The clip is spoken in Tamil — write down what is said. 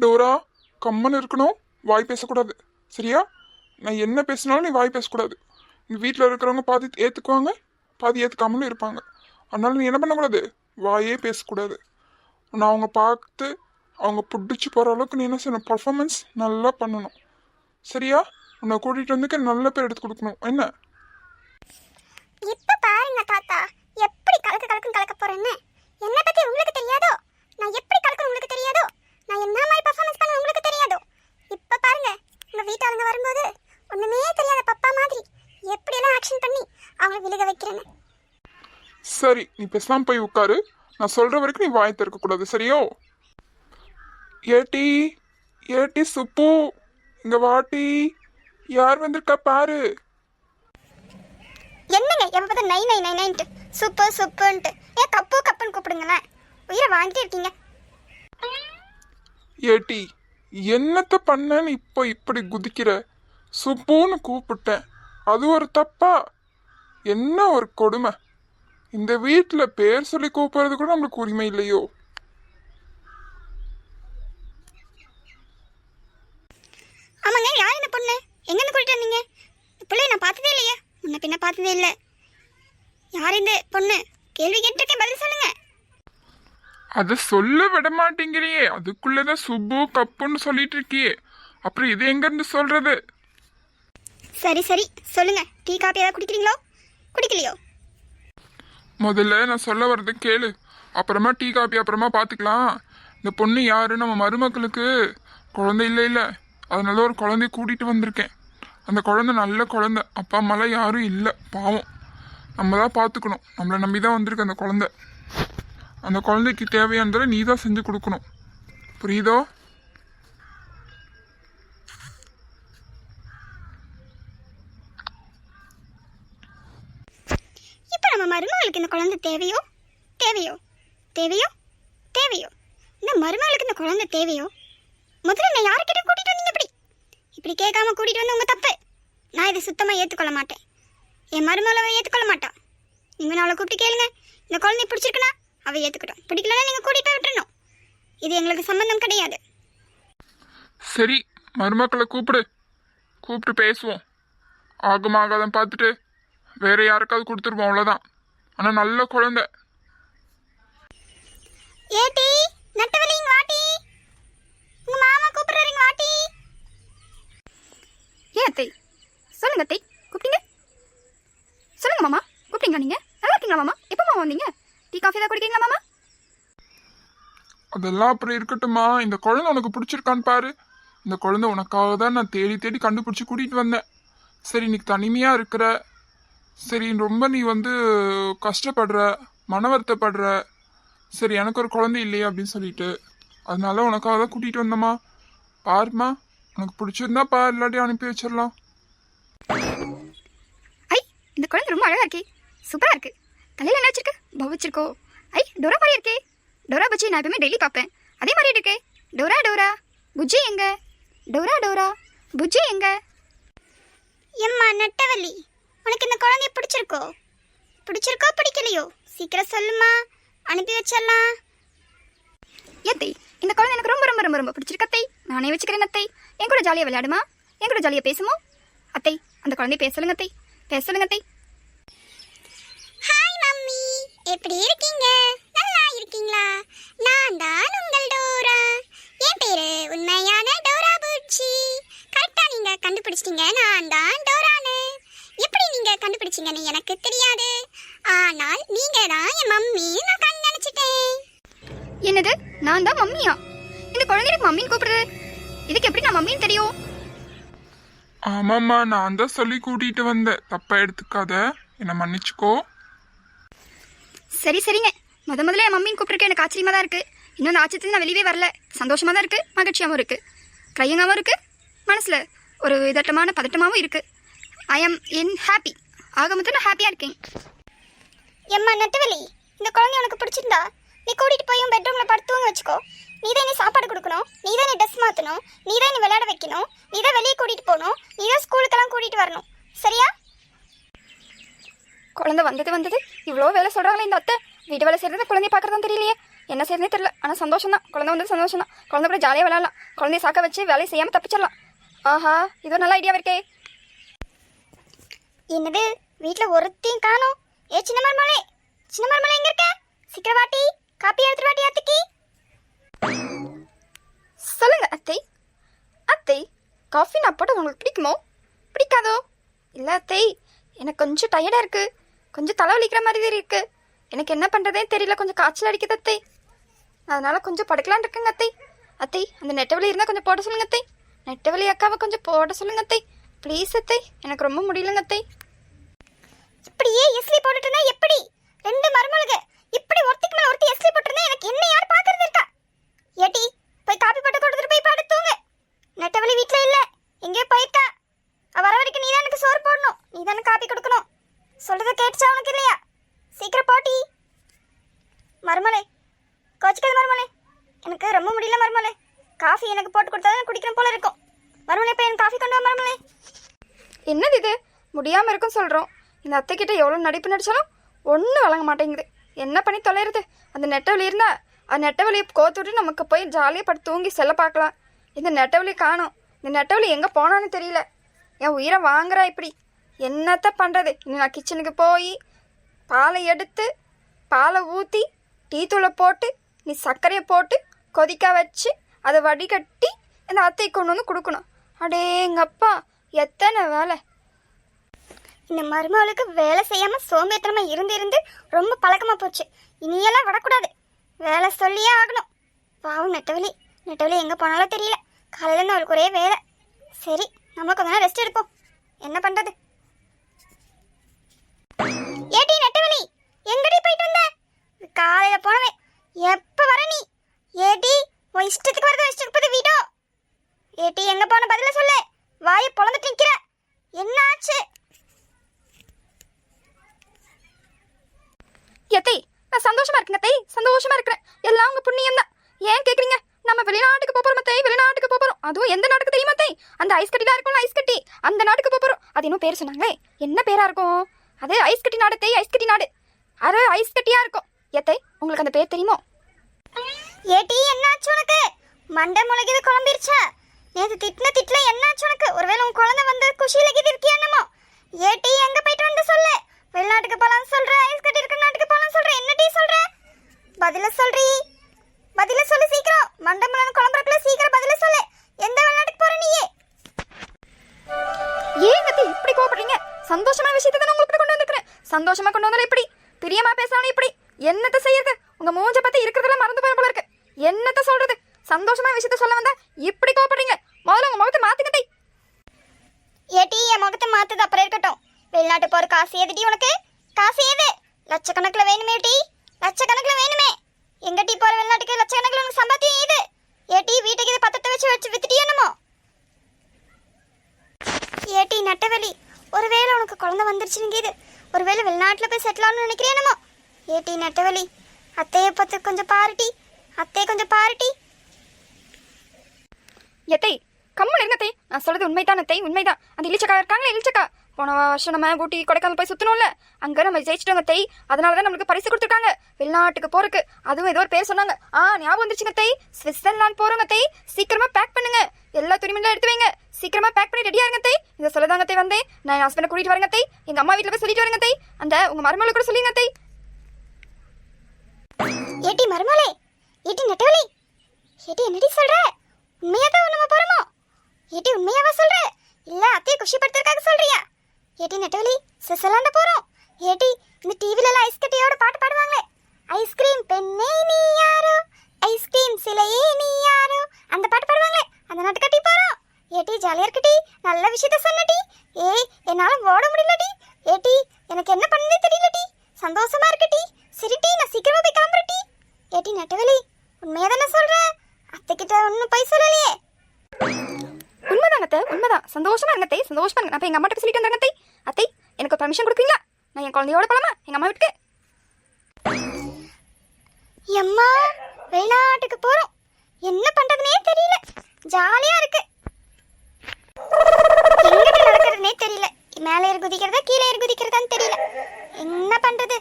டோரா கம்மன் இருக்கணும். வாய் பேசக்கூடாது. சரியா? நான் என்ன பேசினாலும் நீ வாய் பேசக்கூடாது. இந்த வீட்டில் இருக்கிறவங்க பாதி ஏற்றுக்குவாங்க பாதி ஏற்றுக்காமலும் இருப்பாங்க. அதனால நீ என்ன பண்ணக்கூடாது? வாயே பேசக்கூடாது. நான் அவங்க பார்த்து அவங்க பிடிச்சி போகிற அளவுக்கு நீ என்ன செய்யணும்? பர்ஃபாமன்ஸ் நல்லா பண்ணணும். சரியா? உன்னை கூட்டிகிட்டு வந்துக்க நல்ல பேர் எடுத்து கொடுக்கணும். என்ன? இப்போ பாருங்க தாத்தா. எப்படி கலக்க கலக்கும் கலக்க போகிறேன்னு என்ன பற்றி உங்களுக்கு தெரியாதோ? நான் எப்படி கலக்கணும் உங்களுக்கு தெரியாதோ? நான் என்ன மாதிரி பெர்ஃபார்மன்ஸ் பண்ண உங்களுக்கு தெரியாதோ? இப்ப பாருங்க உங்க வீட்டாளுங்க வரும்போது ஒண்ணுமே தெரியாத பப்பா மாதிரி எப்படி எல்லாம் ஆக்ஷன் பண்ணி அவங்களை விழுக வைக்கிறேன்னு. சரி நீ பேசாம போய் உட்காரு. நான் சொல்ற வரைக்கும் நீ வாய் திறக்கக்கூடாது சரியோ? ஏட்டி ஏட்டி சுப்பு இங்க வாட்டி. யார் வந்திருக்கா பாரு. என்னங்க எப்ப பார்த்தா நை நை நை நைன்ட்டு சூப்பர் சூப்பர்ன்ட்டு ஏன் கப்பு கப்புன்னு கூப்பிடுங்களேன். உயிரை வாங்கிட்டே இருக்கீங்க. ஏட்டி என்னத்த பண்ணன்னு இப்போ இப்படி குதிக்கிற? சுப்புன்னு கூப்பிட்டேன். அது ஒரு தப்பா? என்ன ஒரு கொடுமை? இந்த வீட்டில் பேர் சொல்லி கூப்பிட்றது கூட நம்மளுக்கு உரிமை இல்லையோ? ஆமாங்க யார் என்ன பொண்ணு? எங்கேருந்து கூட்டிட்டு வந்தீங்க? பிள்ளைய நான் பார்த்ததே இல்லையா. முன்ன பின்ன பார்த்ததே இல்லை. யார் இந்த பொண்ணு? கேள்வி கேட்டிருக்கேன் பதில் சொல்லுங்கள் அதை சொல்ல விட மாட்டேங்கிறியே. அதுக்குள்ளதான் சுப்பு கப்புன்னு சொல்லிட்டு இருக்கியே அப்புறம் இது எங்க இருந்து சொல்றது? சரி சரி. சொல்லுங்க. டீ காப்பி ஏதாவது குடிக்கிறீங்களோ? குடிக்கலையோ? முதல்ல நான் சொல்ல வர்றதை கேளு. அப்புறமா டீ காப்பி அப்புறமா பார்த்துக்கலாம் இந்த பொண்ணு யாரு? நம்ம மருமக்களுக்கு குழந்தை இல்லை இல்லை. அதனால ஒரு குழந்தைய கூட்டிட்டு வந்திருக்கேன். அந்த குழந்தை நல்ல குழந்தை. அப்பா அம்மாலாம் யாரும் இல்லை. பாவம். நம்ம தான் பார்த்துக்கணும் நம்மளை நம்பி தான் வந்திருக்கு அந்த குழந்தை. அந்த குழந்தைக்கு தேவையானதை நீ தான் செஞ்சு கொடுக்கணும். புரியுதோ? இப்போ நம்ம மருமகளுக்கு இந்த குழந்தை தேவையோ? தேவையோ? தேவையோ? தேவையோ? இந்த மருமகளுக்கு இந்த குழந்தை தேவையோ? முதல்ல நான் யார்கிட்ட கூட்டிகிட்டு வந்தீங்க இப்படி? இப்படி கேட்காம கூட்டிகிட்டு வந்து உங்க தப்பு. நான் இதை சுத்தமாக ஏற்றுக்கொள்ள மாட்டேன். என் மருமகளை ஏற்றுக்கொள்ள மாட்டான். நீங்கள் அவளை கூப்பிட்டு கேளுங்க. இந்த குழந்தை பிடிச்சிருக்குன்னா அவள் ஏற்றுக்கட்டும் பிடிக்கலன்னா நீங்கள் கூட்டிட்டு போய் விட்டுறணும். இது எங்களுக்கு சம்பந்தம் கிடையாது. சரி மருமக்களை கூப்பிடு. கூப்பிட்டு பேசுவோம். ஆகும் ஆகாதம் பார்த்துட்டு வேற யாருக்காவது கொடுத்துருவோம் அவ்வளோதான் ஆனால் நல்ல குழந்தை. ஏட்டி நட்டவலிங்க வாட்டி. உங்க மாமா கூப்பிடுறீங்க வாட்டி. ஏன் அத்தை? சொல்லுங்க அத்தை. கூப்பிட்டீங்க? சொல்லுங்க மாமா. கூப்பிட்டீங்க நீங்க? நல்லா இருக்கீங்களா மாமா? எப்போ மாமா வந்தீங்க? டீ காஃபி தான் குடிக்கிறீங்களா மாமா? அதெல்லாம் அப்புறம் இருக்கட்டுமா இந்த குழந்தை உனக்கு பிடிச்சிருக்கான்னு பாரு. இந்த குழந்தை உனக்காக தான் நான் தேடி தேடி கண்டுபிடிச்சி கூட்டிகிட்டு வந்தேன். சரி இன்னைக்கு தனிமையாக இருக்கிற. சரி ரொம்ப நீ வந்து கஷ்டப்படுற மன வருத்தப்படுற. சரி எனக்கு ஒரு குழந்தை இல்லையே அப்படின்னு சொல்லிட்டு. அதனால உனக்காக தான் கூட்டிகிட்டு வந்தேம்மா. பாருமா உனக்கு பிடிச்சிருந்தா பார் இல்லாட்டி அனுப்பி வச்சிடலாம். ஐ இந்த குழந்தை ரொம்ப அழகா இருக்கே. சூப்பரா இருக்கு. தலையில என்ன வச்சிருக்கு? பவ் வச்சிருக்கோ ஐ டோரா மாதிரி இருக்கே. டோரா பச்சி நான் எப்பவுமே டெய்லி பார்ப்பேன். அதே மாதிரி இருக்கே. Dora Dora. புஜ்ஜி எங்க? Dora Dora. புஜ்ஜி எங்க? எம்மா நட்டவள்ளி உனக்கு இந்த குழந்தைய பிடிச்சிருக்கோ? பிடிச்சிருக்கோ பிடிக்கலையோ? சீக்கிரம் சொல்லுமா. அனுப்பி வச்சிடலாம். ஏத்தை இந்த குழந்தை எனக்கு ரொம்ப ரொம்ப ரொம்ப ரொம்ப பிடிச்சிருக்கு அத்தை. நானே வச்சுக்கிறேன் அத்தை. என் கூட ஜாலியாக விளையாடுமா? என் கூட ஜாலியாக பேசுமோ? அத்தை அந்த குழந்தைய பேச சொல்லுங்க அத்தை. எப்படி இருக்கீங்க? நல்லா இருக்கீங்களா? நான் தான் உங்கள் டோரா. என் பேரு உண்மையான டோரா பூச்சி. கரெக்டா நீங்க கண்டுபிடிச்சிட்டீங்க. நான் தான் டோரானு எப்படி நீங்க கண்டுபிடிச்சீங்கன்னு எனக்கு தெரியாது. ஆனால் நீங்க தான் என் மம்மி நான் கண் நினைச்சிட்டேன். என்னது? நான் தான் மம்மியா? இந்த குழந்தை எனக்கு மம்மின்னு கூப்பிடுறது? இதுக்கு எப்படி நான் மம்மின்னு தெரியும்? ஆமாம்மா நான் தான் சொல்லி கூட்டிகிட்டு வந்தேன். தப்பாக எடுத்துக்காத. என்னை மன்னிச்சுக்கோ. சரி சரிங்க. முத முதல்ல என் மம்மின்னு கூப்பிட்டுருக்க எனக்கு ஆச்சரியமாக தான் இருக்குது இன்னும் அந்த ஆச்சரியத்துல நான் வெளியே வரல. சந்தோஷமாக தான் இருக்குது மகிழ்ச்சியாகவும் இருக்குது ட்ரையங்காகவும் இருக்குது மனசில் ஒரு இதட்டமான பதட்டமாகவும் இருக்குது ஐ எம் என் ஹாப்பி ஆக மொத்தம் நான் ஹாப்பியாக இருக்கேன். எம்மா நட்டுவலி இந்த குழந்தை உனக்கு பிடிச்சிருந்தா நீ கூட்டிகிட்டு போய் பெட்ரூமில் படுத்துவங்க வச்சுக்கோ. நீ தான் நீ சாப்பாடு கொடுக்கணும் நீ தான் நீ ட்ரெஸ் மாற்றணும் நீ தான் நீ விளையாட வைக்கணும் நீ தான் வெளியே கூட்டிகிட்டு போகணும் நீ தான் ஸ்கூலுக்கெல்லாம் கூட்டிகிட்டு வரணும். சரியா? குழந்தை வந்தது வந்தது. இவ்வளோ வேலை சொல்றாங்களே இந்த அத்தை. வீட்டு வேலை செய்யறது குழந்தைய பார்க்கறதும் தெரியலையே. என்ன செய்யறதே தெரியல. ஆனால் சந்தோஷம் தான் குழந்தை வந்து சந்தோஷம் தான் குழந்தை கூட ஜாலியாக விளையாடலாம். குழந்தைய சாக்க வச்சு வேலையை செய்யாமல் தப்பிச்சிடலாம். ஆஹா இது ஒரு நல்ல ஐடியாவா இருக்கே என்னது? வீட்டில் ஒருத்தையும் காணோம். ஏ சின்ன மருமலே சின்ன மருமலே எங்க இருக்க? சீக்கிரம் வாட்டி. காப்பி எடுத்துட்டு வாட்டி அத்திக்கு. சொல்லுங்க அத்தை. அத்தை காஃபி நான் போட உங்களுக்கு பிடிக்குமோ? பிடிக்காதோ? இல்லை அத்தை எனக்கு கொஞ்சம் டயர்டாக இருக்கு. கொஞ்சம் தலை வலிக்கிற மாதிரி இருக்கு. எனக்கு என்ன பண்ணுறதே தெரியல. கொஞ்சம் காய்ச்சல் அடிக்குது அத்தை. அதனால கொஞ்சம் படுக்கலான்னு இருக்குங்க அத்தை. அத்தை அந்த நெட்டவலி இருந்தால் கொஞ்சம் போட சொல்லுங்க அத்தை. நெட்டவலி அக்காவை கொஞ்சம் போட சொல்லுங்க அத்தை. ப்ளீஸ் அத்தை எனக்கு ரொம்ப முடியலங்க அத்தை. இப்படியே எஸ்லி போட்டுட்டு எப்படி? ரெண்டு மருமலுக இப்படி ஒருத்திக்கு மேல ஒருத்தி எஸ்லி போட்டுருந்தா எனக்கு என்ன யார் பாக்குறது இருக்கா? ஏடி போய் காப்பி போட்டு கொடுத்துட்டு போய் படுத்து தூங்க. நெட்டவழி வீட்ல இல்ல. எங்கேயோ போயிருக்கா. வர வரைக்கும் நீ தான் எனக்கு சோறு போடணும். நீ தானே காப்பி கொடுக்கணும். சொல்றத கேட்டுச்சா உனக்கு இல்லையா? சீக்கிரம் போட்டி. மருமலை கோச்சிக்காது மருமலை எனக்கு ரொம்ப முடியல மருமலை காஃபி எனக்கு போட்டு கொடுத்தா தான் குடிக்கணும் போல இருக்கும். மருமலை இப்போ எனக்கு காஃபி கொண்டு வா மருமலை என்னது இது? முடியாமல் இருக்கும் சொல்கிறோம் இந்த அத்தைக்கிட்ட எவ்வளோ நடிப்பு நடிச்சாலும் ஒன்றும் வழங்க மாட்டேங்குது. என்ன பண்ணி தொலைறது? அந்த நெட்டவழி இருந்தா அந்த நெட்டவழியை கோத்து விட்டு நமக்கு போய் ஜாலியாக படுத்து தூங்கி செல்ல பார்க்கலாம். இந்த நெட்டவழி காணும். இந்த நெட்டவழி எங்கே போனான்னு தெரியல. என் உயிரை வாங்குறா இப்படி. என்னத்த பண்ணுறது இன்னும் நான் கிச்சனுக்கு போய் பாலை எடுத்து பாலை ஊற்றி டீ தூளை போட்டு நீ சர்க்கரையை போட்டு கொதிக்க வச்சு அதை வடிகட்டி இந்த அத்தை கொண்டு வந்து கொடுக்கணும். அடேங்கப்பா எத்தனை வேலை. இந்த மருமகளுக்கு வேலை செய்யாமல் சோம்பேத்தனமா இருந்து இருந்து ரொம்ப பழக்கமாக போச்சு. இனியெல்லாம் விடக்கூடாது. வேலை சொல்லியே ஆகணும். பாவம் நெட்டவலி நெட்டவலி எங்கே போனாலும் தெரியல. காலையில் இருந்து அவளுக்கு ஒரே வேலை. சரி நம்ம கொஞ்ச நேரம் ரெஸ்ட் எடுப்போம். என்ன பண்ணுறது காலையில போனவே எப்ப வர நீ? ஏடி உன் இஷ்டத்துக்கு வரத இஷ்டத்துக்கு போது வீடோ? ஏடி எங்க போன பதில சொல்லு. வாயை பொழந்துட்டு நிக்கிற. என்ன ஆச்சு எத்தை நான் சந்தோஷமா இருக்கேன் தை சந்தோஷமா இருக்கிறேன். எல்லாம் உங்க புண்ணியம் தான். ஏன் கேக்குறீங்க? நம்ம வெளிநாட்டுக்கு போறோம் தை வெளிநாட்டுக்கு போறோம் அதுவும் எந்த நாட்டுக்கு தெரியுமா தை அந்த ஐஸ் கட்டிலாம் இருக்கும் ஐஸ் கட்டி. அந்த நாட்டுக்கு போறோம் அது இன்னும் பேர் சொன்னாங்களே. என்ன பேரா இருக்கும்? அது ஐஸ் கட்டி நாடு தை ஐஸ் கட்டி நாடு. அது ஐஸ் கட்டியா இருக்கும். எத்தை உங்களுக்கு அந்த பேர் தெரியுமோ? ஏட்டி என்னாச்சு உனக்கு? மண்டை முளைக்குது குழம்பிருச்சா? நேத்து திட்டின திட்டுல என்னாச்சு உனக்கு? ஒருவேளை உன் குழந்தை வந்து குஷியில கிது இருக்கியா என்னமோ? ஏட்டி எங்க போயிட்டு வந்து சொல்லு. வெளிநாட்டுக்கு போலாம்னு சொல்ற ஐஸ் கட்டி இருக்க நாட்டுக்கு போலாம்னு சொல்ற. என்ன டீ சொல்ற? பதில சொல்றீ? பதில சொல்லு சீக்கிரம். மண்டை முளன்னு குழம்புறக்குள்ள சீக்கிரம் பதில சொல்லு. எந்த வெளிநாட்டுக்கு போற நீயே? ஏன் இப்படி கோவப்படுறீங்க? சந்தோஷமான விஷயத்தை தானே உங்களுக்கு கொண்டு வந்திருக்கிறேன். சந்தோஷமா கொண்டு வந்தாலும் இப்படி பிரியமா பேசாலும் இப்படி என்னத்த செய்யறது? உங்க மூஞ்ச பத்தி இருக்கிறதெல்லாம் மறந்து போய் போல இருக்கு. என்னத்த சொல்றது? சந்தோஷமா விஷயத்த சொல்ல வந்தா இப்படி கோவப்படுறீங்க? முதல்ல உங்க முகத்தை மாத்துங்க தை ஏட்டி என் முகத்தை மாத்துது அப்புறம் இருக்கட்டும். வெளிநாட்டு போற காசு ஏதுடி உனக்கு? காசு ஏது லட்சக்கணக்கில் வேணுமே டி லட்சக்கணக்கில் வேணுமே. எங்க டீ போற வெளிநாட்டுக்கு லட்சக்கணக்கில் உனக்கு சம்பாத்தியம் இது ஏட்டி வீட்டுக்கு இது பத்தத்தை வச்சு வச்சு வித்துட்டியா என்னமோ? ஏட்டி நட்டவெளி. ஒருவேளை உனக்கு குழந்தை வந்துருச்சுங்க இது ஒருவேளை வெளிநாட்டில் போய் செட்டில் ஆகணும்னு நினைக்கிறேன் என்னமோ? ஏட்டி நட்டவெளி அத்தையை பார்த்து கொஞ்சம் பாருட்டி அத்தையை கொஞ்சம் பாருட்டி. எத்தை கம்மல் இருங்க தை நான் சொல்றது உண்மைதான் அத்தை உண்மைதான். அந்த இலிச்சக்கா இருக்காங்களே இலிச்சக்கா போன வருஷம் நம்ம ஊட்டி கொடைக்கானல் போய் சுத்தணும்ல அங்க நம்ம ஜெயிச்சிட்டோங்க தை அதனால தான் நம்மளுக்கு பரிசு கொடுத்துருக்காங்க. வெளிநாட்டுக்கு போறதுக்கு. அதுவும் ஏதோ ஒரு பேர் சொன்னாங்க. ஆ ஞாபகம் வந்துருச்சுங்க தை சுவிட்சர்லாந்து போறோங்க தை சீக்கிரமா பேக் பண்ணுங்க. எல்லா துணிமணிலாம் எடுத்து வைங்க. சீக்கிரமா பேக் பண்ணி ரெடியா இருங்க தை இதை சொல்லதாங்க தை வந்தேன். நான் என் ஹஸ்பண்டை கூட்டிட்டு வரேங்க தை எங்க அம்மா வீட்டுல போய் சொல்லிட்டு வரேங்க தை அந்த உங்க மருமகளை கூட சொல்லிங்க தை ஏட்டி மருமலை ஏட்டி நெட்டவலி ஏட்டி என்னடி சொல்ற? உண்மையாவே நம்ம போறோமோ? ஏட்டி உண்மையாவா சொல்ற? இல்ல அத்தையை குஷிப்படுத்துறதுக்காக சொல்றியா? ஏட்டி நெட்டவலி சுவிட்சர்லாந்து போறோம். ஏட்டி இந்த டிவில எல்லாம் ஐஸ் கட்டியோட பாட்டு பாடுவாங்களே. ஐஸ்கிரீம் பெண்ணே நீ யாரோ? ஐஸ்கிரீம் சிலையே நீ யாரோ? அந்த பாட்டு பாடுவாங்களே அந்த நாட்டு கட்டி போறோம் ஏட்டி ஜாலியா இருக்கட்டி நல்ல விஷயத்த சொன்னடி ஏய் என்னால ஓட முடியலடி. ஏட்டி எனக்கு என்ன பண்ணனே தெரியலடி. சந்தோஷமா இருக்குடி சரிடி நான் சீக்கிரமா போய் கிளம்புறட்டி ஏட்டி நட்டவலி உண்மையா தானே சொல்ற? அத்தை கிட்ட ஒன்னும் போய் சொல்லலையே. உண்மைதாங்க அத்தை உண்மைதான். சந்தோஷமா இருங்க தை சந்தோஷமா இருங்க. நான் போய் எங்க அம்மாட்ட சொல்லிட்டு வந்துடுறேன் தை அத்தை எனக்கு பர்மிஷன் கொடுப்பீங்களா? நான் என் குழந்தையோட போலாமா எங்க அம்மா வீட்டுக்கு. எம்மா வெளிநாட்டுக்கு போறோம். என்ன பண்றதுனே தெரியல. ஜாலியா இருக்கு. எங்கிட்ட நடக்கிறதுனே தெரியல. மேலே ஏறி குதிக்கிறதா கீழே ஏறி குதிக்கிறதான்னு தெரியல. என்ன பண்றது?